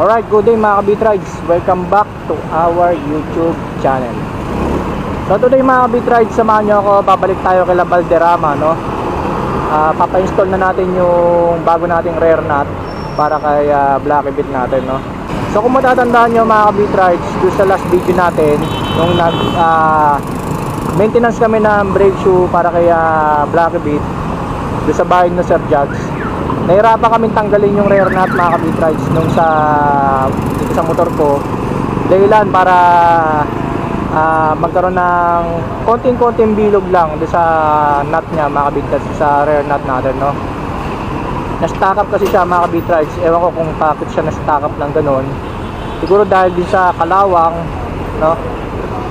Alright, good day mga kabitrides. Welcome back to our YouTube channel. So today mga kabitrides, samahan nyo ako. Babalik tayo kay La Valderrama, no? Ah, papa-install na natin yung bago nating rear nut para kay uh, Blacky Bit natin, no? So kung matatandaan nyo mga kabitrides, doon sa last video natin, nung nag ah, maintenance kami ng brake shoe para kay uh, Blacky Bit, doon sa bahay ng Sir Jugs, nahirapan kaming tanggalin yung rear nut mga kabitrides nung sa dito sa motor ko. Dahilan para ah, magkaroon ng konting-konting bilog lang sa nut niya mga kabitrides sa rear nut natin no? Na-stack up kasi siya mga kabitrides ewan ko kung bakit siya na-stack up ng ganun. Siguro dahil din sa kalawang no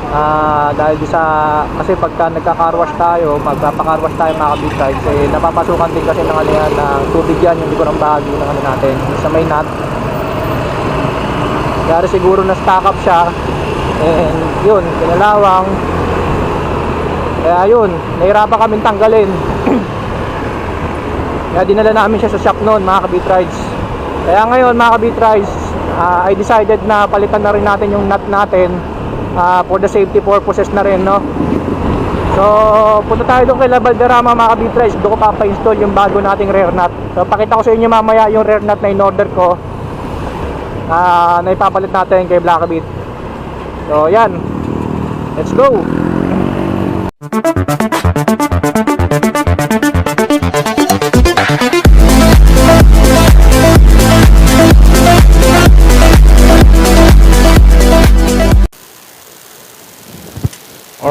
Ah, dahil di sa kasi pagka nagka-carwash tayo, magpapa-carwash tayo mga kabitrides, eh napapasukan din kasi ng ano yan, ng tubig yan, yung likurang bahagi ng ano natin, sa may nut. Kaya siguro na stack up siya. And yun, kinalawang. Kaya yun, nahirapan kaming tanggalin. Kaya dinala namin siya sa shop noon mga kabitrides. Kaya ngayon mga kabitrides, ah, I decided na palitan na rin natin yung nut natin ah, for the safety purposes na rin no? So punta tayo doon kay La Valderrama mga kabitrays doon ko papa-install yung bago nating rear nut. So pakita ko sa inyo mamaya yung rear nut na in-order ko ah, na ipapalit natin kay Blackbeat so yan. Let's go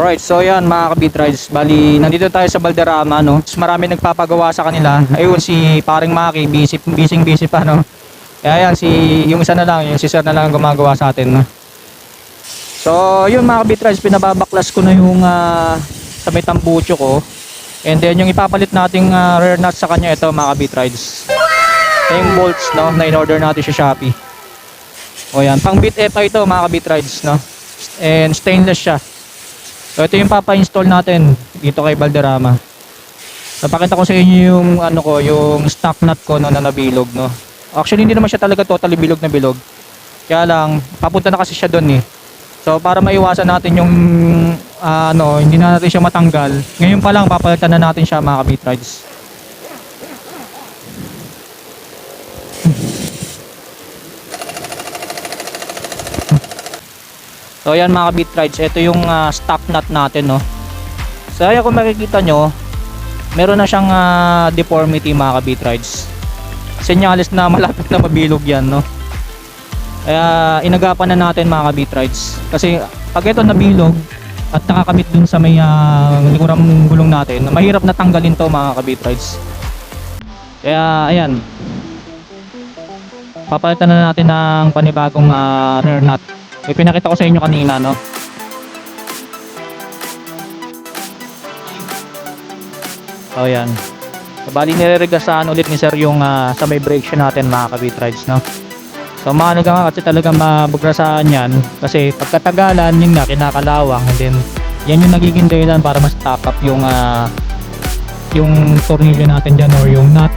Alright, so yan mga kabit rides. Bali, nandito tayo sa Valderrama, no? Marami nagpapagawa sa kanila. Ayun, si paring Maki, busy, busy, busy pa, no? Kaya yan, si, yung isa na lang, yung si sir na lang ang gumagawa sa atin, no? So, yun mga kabit rides, pinababaklas ko na yung ah, sa may tambucho ko. And then, yung ipapalit nating ah, rear nut sa kanya, ito mga kabit rides. Ito yung bolts, no? Na in-order natin sa Shopee. O yan, pang bit FI ito mga kabit rides, no? And stainless siya. So ito yung papa-install natin dito kay Valderrama. Napakita ko sa inyo yung ano ko, yung stock nut ko no, na nabilog no. Actually hindi naman siya talaga totally bilog na bilog. Kaya lang papunta na kasi siya doon eh. So para maiwasan natin yung ah, ano, hindi na natin siya matanggal. Ngayon pa lang papalitan na natin siya mga kabit So ayan mga beat rides, ito yung ah, stock nut natin no. So ayan kung makikita nyo, meron na siyang ah, deformity mga beat rides. Senyales na malapit na mabilog yan no. Kaya inagapan na natin mga beat rides. Kasi pag ito nabilog at nakakabit dun sa may uh, likurang gulong natin, mahirap na tanggalin to mga beat rides. Kaya ayan, papalitan na natin ng panibagong ah, rear nut. May pinakita ko sa inyo kanina, no? So, yan. So, bali nireregasaan ulit ni sir yung ah, sa may brake shoe natin mga kabit rides, no? So, mahalaga nga kasi talaga mabugrasaan yan kasi pagkatagalan yung nga kinakalawang and then yan yung nagiging dahilan para mas top up yung ah, yung tornilyo natin dyan or yung nut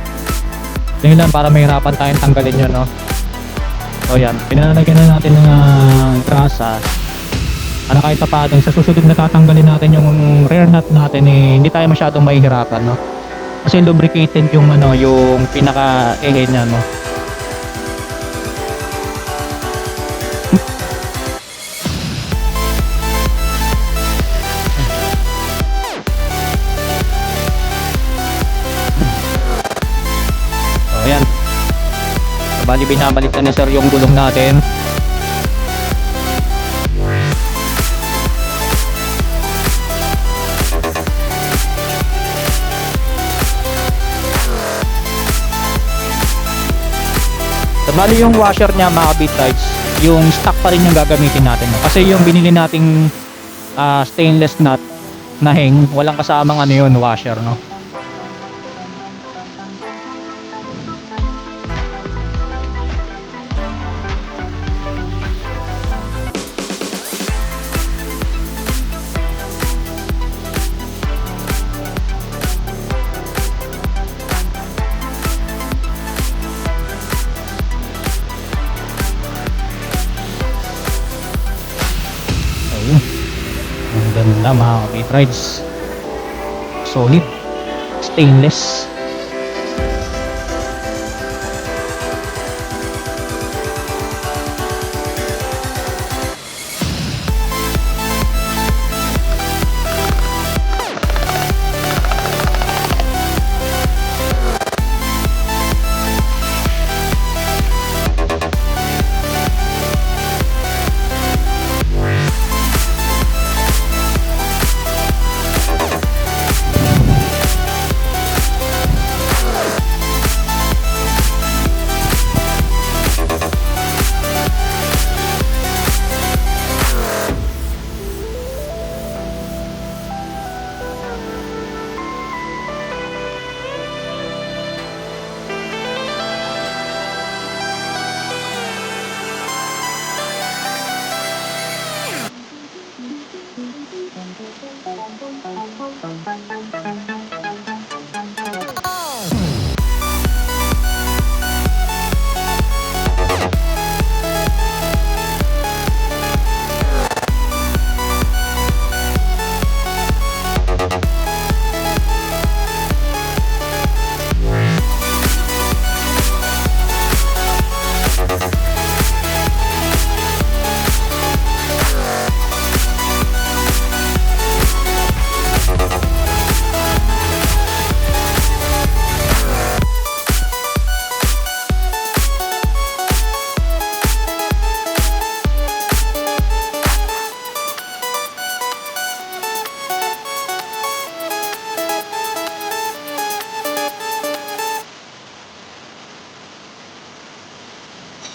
dahilan para mahirapan tayong tanggalin yun, no? So yan, pinalagyan na natin ng uh, grasa para kahit pa paano sa susunod na tatanggalin natin yung rear nut natin eh, hindi tayo masyadong mahihirapan no? Kasi lubricated yung ano yung pinaka ehe niya no Bali binabalik na ni sir yung gulong natin. So, bali yung washer niya mga types, yung stock pa rin yung gagamitin natin. Kasi yung binili nating ah, stainless nut na hang, walang kasamang ano yun, washer, no? Ganda mga rides. Solid. Stainless.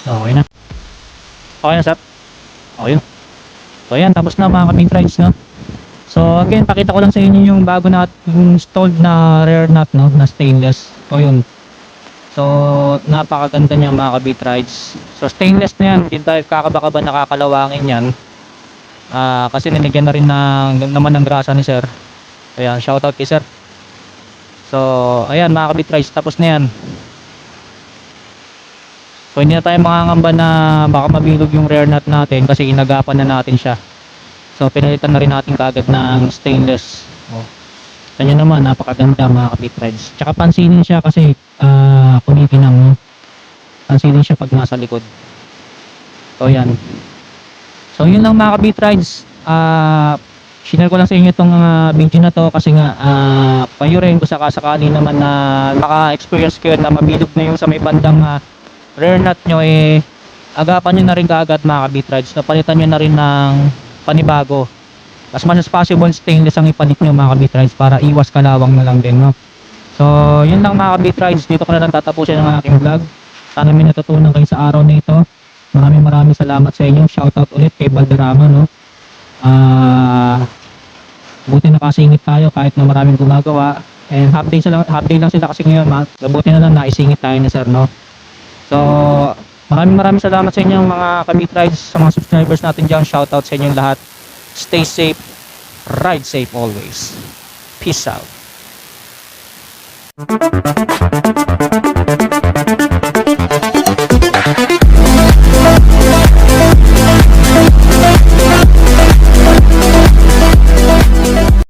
Okay na. Okay na, sir. Okay. So, ayan. Tapos na mga kaming rides, no? So, again, pakita ko lang sa inyo yung bago na yung installed na rear nut, no? Na stainless. So, yun. So, napakaganda niya mga kabit rides. So, stainless na yan. Hindi tayo kakaba-kaba nakakalawangin yan. Ah, kasi nilagyan na rin ng, naman ng grasa ni sir. Ayan, shoutout kay sir. So, ayan mga kabit rides. Tapos na yan. So hindi na tayo makangamba na baka mabilog yung rear nut natin kasi inagapan na natin siya. So pinalitan na rin natin kaagad ng stainless. Oh. Kanya naman napakaganda mga kapit threads. Tsaka pansinin siya kasi ah kumikinang. Pansinin siya pag nasa likod. So yan. So yun lang mga kapit threads. Ah Shinare ko lang sa inyo itong uh, video na to kasi nga uh, payurin ko sakasakali naman na naka-experience kayo na mabilog na yung sa may bandang ah, rear nut nyo eh agapan nyo na rin kaagad mga kabitrides na palitan nyo na rin ng panibago. As much as possible stainless ang ipalit nyo mga kabitrides para iwas kalawang na lang din no? so yun lang mga kabitrides dito ko na lang tatapusin ang aking vlog. Sana may natutunan kayo sa araw na ito. Maraming maraming salamat sa inyo. Shoutout ulit kay Balderrama no? Ah buti nakasingit tayo kahit na maraming gumagawa. And half day, sila, half day lang sila kasi ngayon ma- mabuti na lang naisingit tayo ni sir no So, maraming maraming salamat sa inyo mga kabit rides, sa mga subscribers natin dyan. Shoutout sa inyong lahat. Stay safe, ride safe always. Peace out.